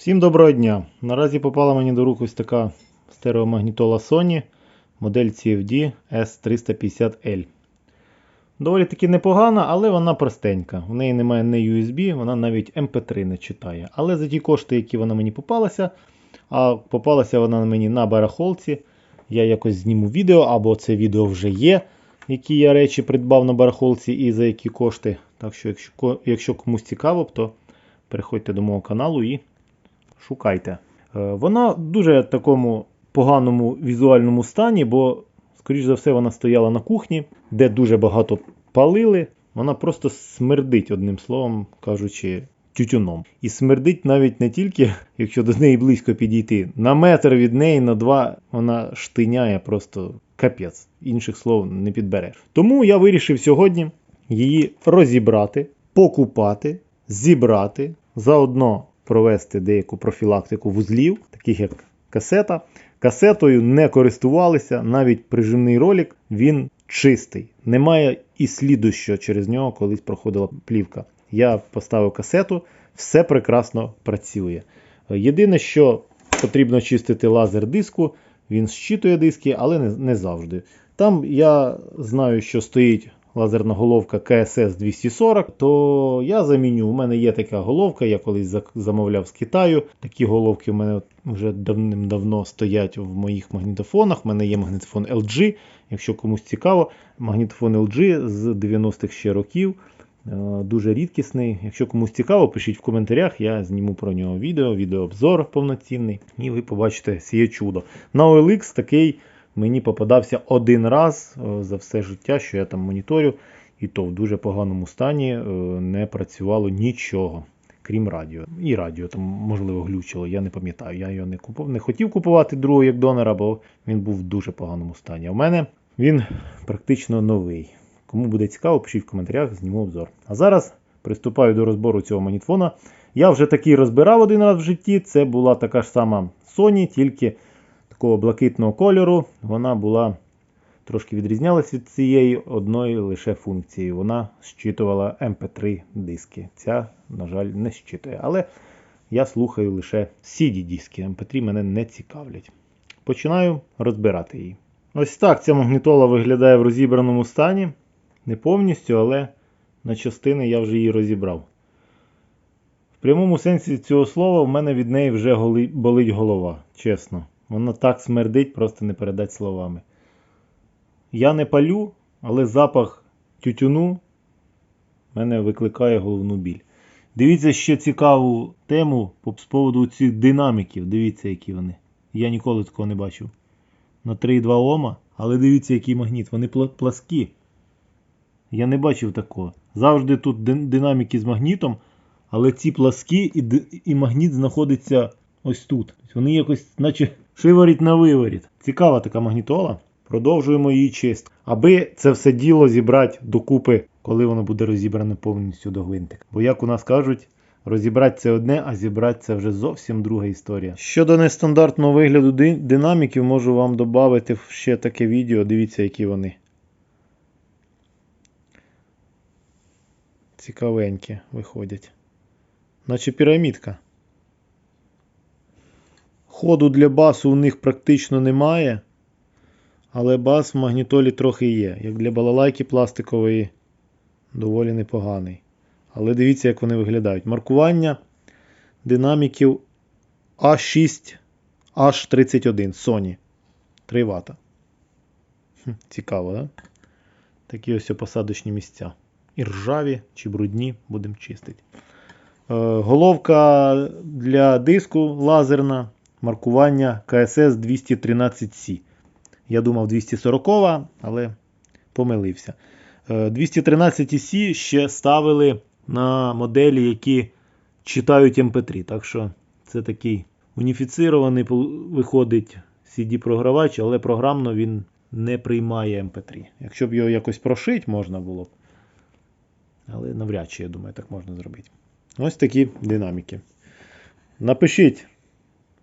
Всім доброго дня! Наразі попала мені до рук ось така стереомагнітола Sony модель CFD S350L. Доволі таки непогана, але вона простенька. У неї немає не USB, вона навіть MP3 не читає. Але за ті кошти, які вона мені попалася, а попалася вона мені на барахолці. Я якось зніму відео, або це відео вже є, які я речі придбав на барахолці і за які кошти. Так що, якщо, якщо комусь цікаво, то переходьте до мого каналу і шукайте. Е, Вона в дуже такому поганому візуальному стані, бо, скоріш за все, вона стояла на кухні, де дуже багато палили. Вона просто смердить, одним словом кажучи, тютюном. І смердить навіть не тільки, якщо до неї близько підійти. На метр від неї, на два вона штиняє просто капець. Інших слов не підбереш. Тому я вирішив сьогодні її розібрати, покупати, зібрати, заодно провести деяку профілактику вузлів, таких як касета. Касетою не користувалися, навіть прижимний ролик він чистий. Немає і сліду, що через нього колись проходила плівка. Я поставив касету, все прекрасно працює. Єдине, що потрібно чистити лазер диску, він зчитує диски, але не завжди. Там я знаю, що стоїть лазерна головка КСС 240, то я заміню. У мене є така головка, я колись замовляв з Китаю. Такі головки в мене вже давним-давно стоять в моїх магнітофонах. У мене є магнітофон LG. Якщо комусь цікаво, магнітофон LG з 90-х ще років. Е, Дуже рідкісний. Якщо комусь цікаво, пишіть в коментарях, я зніму про нього відео, відеообзор повноцінний, і ви побачите сіє чудо. На OLX такий мені попадався один раз е, за все життя, що я там моніторю, і то в дуже поганому стані е, не працювало нічого, крім радіо. І радіо там, можливо, глючило, я не пам'ятаю. Я його не купував, не хотів купувати другого як донора, бо він був в дуже поганому стані. А в мене він практично новий. Кому буде цікаво, пишіть в коментарях, зніму обзор. А зараз приступаю до розбору цього магнітфона. Я вже такий розбирав один раз в житті. Це була така ж сама Sony, тільки такого блакитного кольору. Вона була трошки відрізнялась від цієї одної лише функції. Вона щитувала MP3 диски. Ця, на жаль, не щитує. Але я слухаю лише CD диски. MP3 мене не цікавлять. Починаю розбирати її. Ось так ця магнітола виглядає в розібраному стані. Не повністю, але на частини я вже її розібрав. В прямому сенсі цього слова в мене від неї вже болить голова, чесно. Вона так смердить, просто не передать словами. Я не палю, але запах тютюну мене викликає головну біль. Дивіться ще цікаву тему з поводу цих динаміків. Дивіться, які вони. Я ніколи такого не бачив. На 3,2 Ома, але дивіться, який магніт. Вони пла- пласкі. Я не бачив такого. Завжди тут динаміки з магнітом, але ці пласкі і, і магніт знаходиться ось тут. Вони якось, наче шиворіть на виворіт. Цікава така магнітола. Продовжуємо її чистку. Аби це все діло зібрати докупи, коли воно буде розібране повністю до гвинтика. Бо, як у нас кажуть, розібрати це одне, а зібрати це вже зовсім друга історія. Щодо нестандартного вигляду динаміків, можу вам додати ще таке відео. Дивіться, які вони. Цікавенькі виходять. Наче пірамідка. Ходу для басу у них практично немає. Але бас в магнітолі трохи є. Як для балалайки пластикової, доволі непоганий. Але дивіться, як вони виглядають. Маркування динаміків A6 H31 Sony. 3 Вт. Цікаво, так? Да? Такі ось посадочні місця. І ржаві чи брудні будемо чистити. Е, Головка для диску лазерна. Маркування KSS 213C. Я думав 240, але помилився. Е, 213C ще ставили на моделі, які читають MP3. Так що це такий уніфіцирований пол- виходить CD-програвач, але програмно він не приймає MP3. Якщо б його якось прошити, можна було б. Але навряд чи, я думаю, так можна зробити. Ось такі динаміки. Напишіть,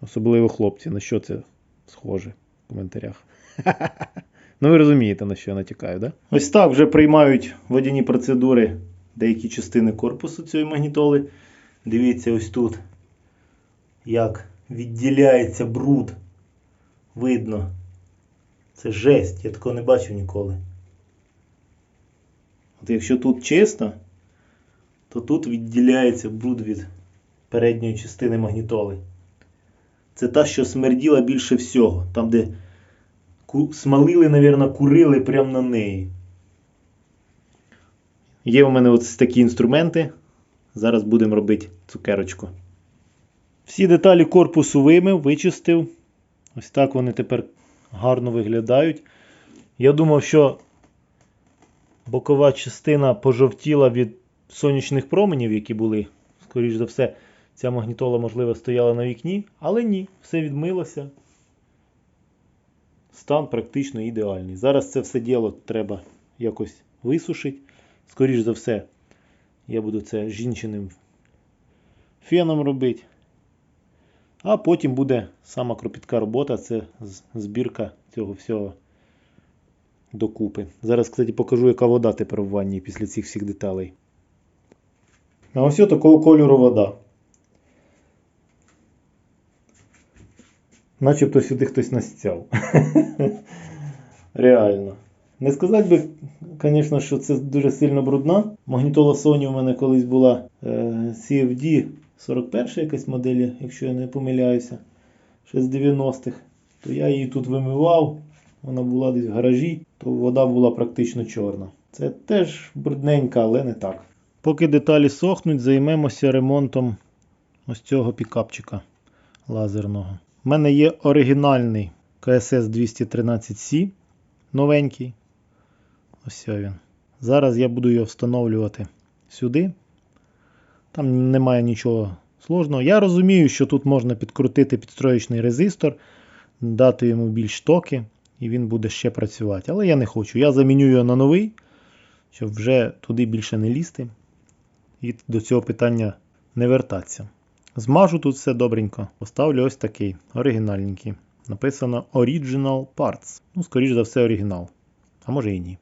особливо хлопці, на що це схоже в коментарях. Ну, ви розумієте, на що я натякаю, да? Ось так вже приймають водяні процедури деякі частини корпусу цієї магнітоли. Дивіться, ось тут як відділяється бруд. Видно. Це жесть, я такого не бачив ніколи. От якщо тут чисто, то тут відділяється бруд від передньої частини магнітоли. Це та, що смерділа більше всього. Там, де смалили, мабуть, курили прямо на неї. Є у мене ось такі інструменти. Зараз будемо робити цукерочку. Всі деталі корпусу вимив, вичистив. Ось так вони тепер гарно виглядають. Я думав, що бокова частина пожовтіла від сонячних променів, які були. Скоріш за все, ця магнітола, можливо, стояла на вікні, але ні, все відмилося. Стан практично ідеальний. Зараз це все діло треба якось висушити. Скоріш за все, я буду це жінчиним феном робити. А потім буде сама кропітка робота, це збірка цього всього докупи. Зараз, кстати, покажу, яка вода тепер в ванні після цих всіх деталей. А ось такого кольору вода. Начебто сюди хтось настяв. Реально. Не сказати би, звісно, що це дуже сильно брудна. Магнітола Sony у мене колись була е, CFD 41 якась модель, якщо я не помиляюся, ще з 90-х. То я її тут вимивав, вона була десь в гаражі, то вода була практично чорна. Це теж брудненька, але не так. Поки деталі сохнуть, займемося ремонтом ось цього пікапчика лазерного. У мене є оригінальний KSS 213C, новенький. Ось він. Зараз я буду його встановлювати сюди. Там немає нічого сложного. Я розумію, що тут можна підкрутити підстроєчний резистор, дати йому більш токи, і він буде ще працювати. Але я не хочу. Я заміню його на новий, щоб вже туди більше не лізти. І до цього питання не вертатися. Змажу тут все добренько. Поставлю ось такий оригінальненький. Написано Original Parts. Ну, скоріш за все, оригінал. А може і ні.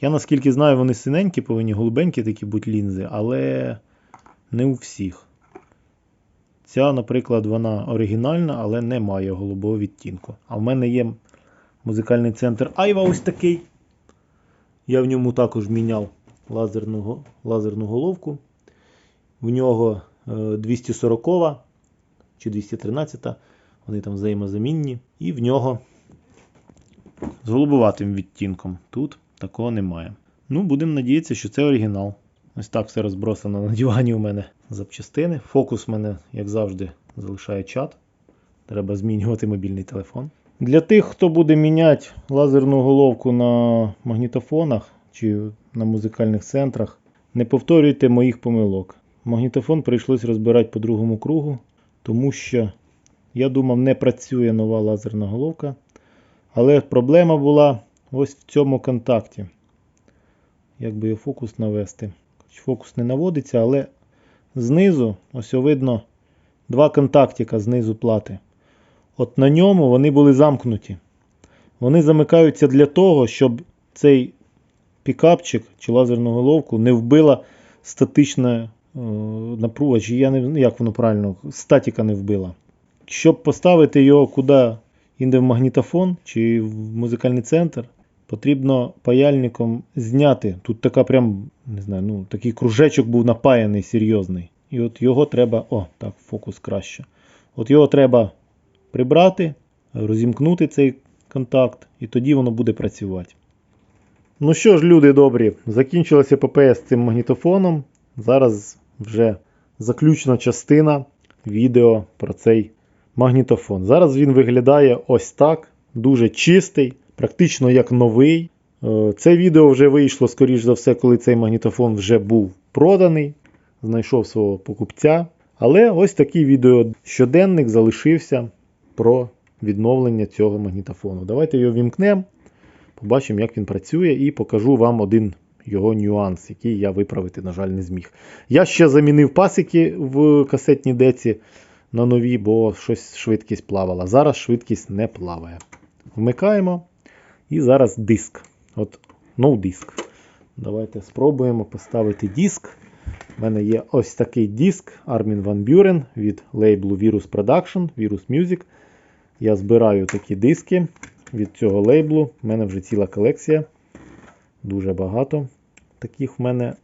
Я наскільки знаю, вони синенькі, повинні голубенькі такі бути лінзи, але не у всіх. Ця, наприклад, вона оригінальна, але не має голубого відтінку. А в мене є музикальний центр Айва ось такий. Я в ньому також міняв лазерну, лазерну головку. В нього 240 чи 213, вони там взаємозамінні. І в нього з голубуватим відтінком. Тут такого немає. Ну, будемо надіятися, що це оригінал. Ось так все розбросано на дивані у мене запчастини. Фокус у мене, як завжди, залишає чат. Треба змінювати мобільний телефон. Для тих, хто буде міняти лазерну головку на магнітофонах чи на музикальних центрах, не повторюйте моїх помилок. Магнітофон прийшлось розбирати по другому кругу, тому що, я думав, не працює нова лазерна головка. Але проблема була ось в цьому контакті. Як би його фокус навести. Фокус не наводиться, але знизу, ось видно, два контактика знизу плати. От на ньому вони були замкнуті. Вони замикаються для того, щоб цей пікапчик чи лазерну головку не вбила статична напруга, чи я не як воно правильно, статіка не вбила. Щоб поставити його куди інде в магнітофон чи в музикальний центр, потрібно паяльником зняти. Тут така прям, не знаю, ну, такий кружечок був напаяний серйозний. І от його треба. О, так, фокус краще. От його треба прибрати, розімкнути цей контакт, і тоді воно буде працювати. Ну що ж, люди добрі, закінчилася епопея з цим магнітофоном. Зараз вже заключна частина відео про цей магнітофон. Зараз він виглядає ось так, дуже чистий, практично як новий. Е, Це відео вже вийшло, скоріш за все, коли цей магнітофон вже був проданий, знайшов свого покупця. Але ось такий відео щоденник залишився про відновлення цього магнітофону. Давайте його вімкнемо, побачимо, як він працює, і покажу вам один його нюанс, який я виправити, на жаль, не зміг. Я ще замінив пасики в касетній деці на нові, бо щось швидкість плавала. Зараз швидкість не плаває. Вмикаємо. І зараз диск. От, no диск. Давайте спробуємо поставити диск. У мене є ось такий диск Armin Van Buren від лейблу Virus Production, Virus Music. Я збираю такі диски від цього лейблу. У мене вже ціла колекція. Дуже багато таких в мене.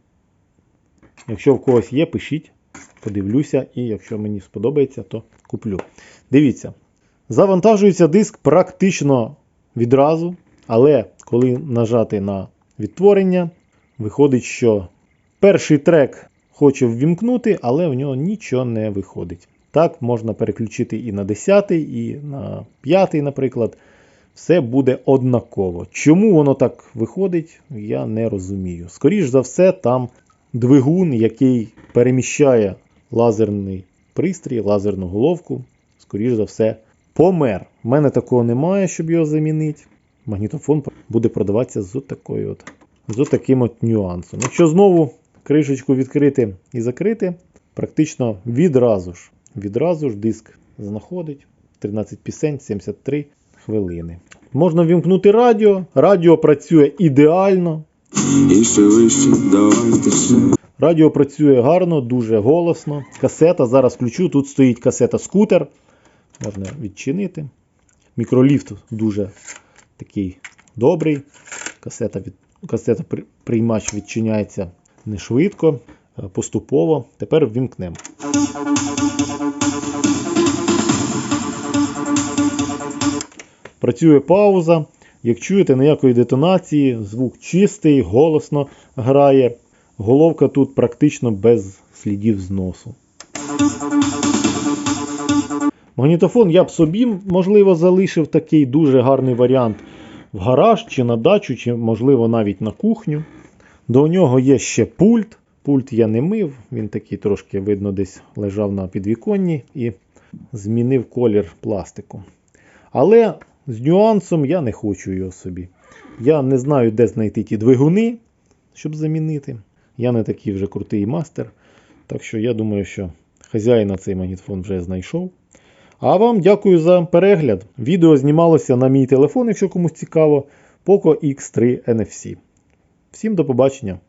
Якщо в когось є, пишіть, подивлюся, і якщо мені сподобається, то куплю. Дивіться, завантажується диск практично відразу, але коли нажати на відтворення, виходить, що перший трек хоче ввімкнути, але в нього нічого не виходить. Так, можна переключити і на 10, і на 5, наприклад. Все буде однаково. Чому воно так виходить, я не розумію. Скоріш за все, там двигун, який переміщає лазерний пристрій, лазерну головку, скоріш за все, помер. У мене такого немає, щоб його замінити. Магнітофон буде продаватися з такою от, з таким от нюансом. Якщо знову кришечку відкрити і закрити, практично відразу ж, відразу ж диск знаходить 13 пісень, 73 хвилини. Можна вімкнути радіо. Радіо працює ідеально. І ще вище, давайте ще. Радіо працює гарно, дуже голосно. Касета зараз включу. Тут стоїть касета скутер. Можна відчинити. Мікроліфт дуже такий добрий. Касета, від... Касета приймач відчиняється не швидко, поступово. Тепер ввімкнемо. Працює пауза. Як чуєте, ніякої детонації, звук чистий, голосно грає. Головка тут практично без слідів зносу. Магнітофон я б собі, можливо, залишив такий дуже гарний варіант в гараж чи на дачу, чи, можливо, навіть на кухню. До нього є ще пульт. Пульт я не мив, він такий трошки, видно, десь лежав на підвіконні і змінив колір пластику. Але з нюансом я не хочу його собі. Я не знаю, де знайти ті двигуни, щоб замінити. Я не такий вже крутий мастер. Так що я думаю, що хазяїн на цей магнітофон вже знайшов. А вам дякую за перегляд. Відео знімалося на мій телефон, якщо комусь цікаво, Poco X3 NFC. Всім до побачення!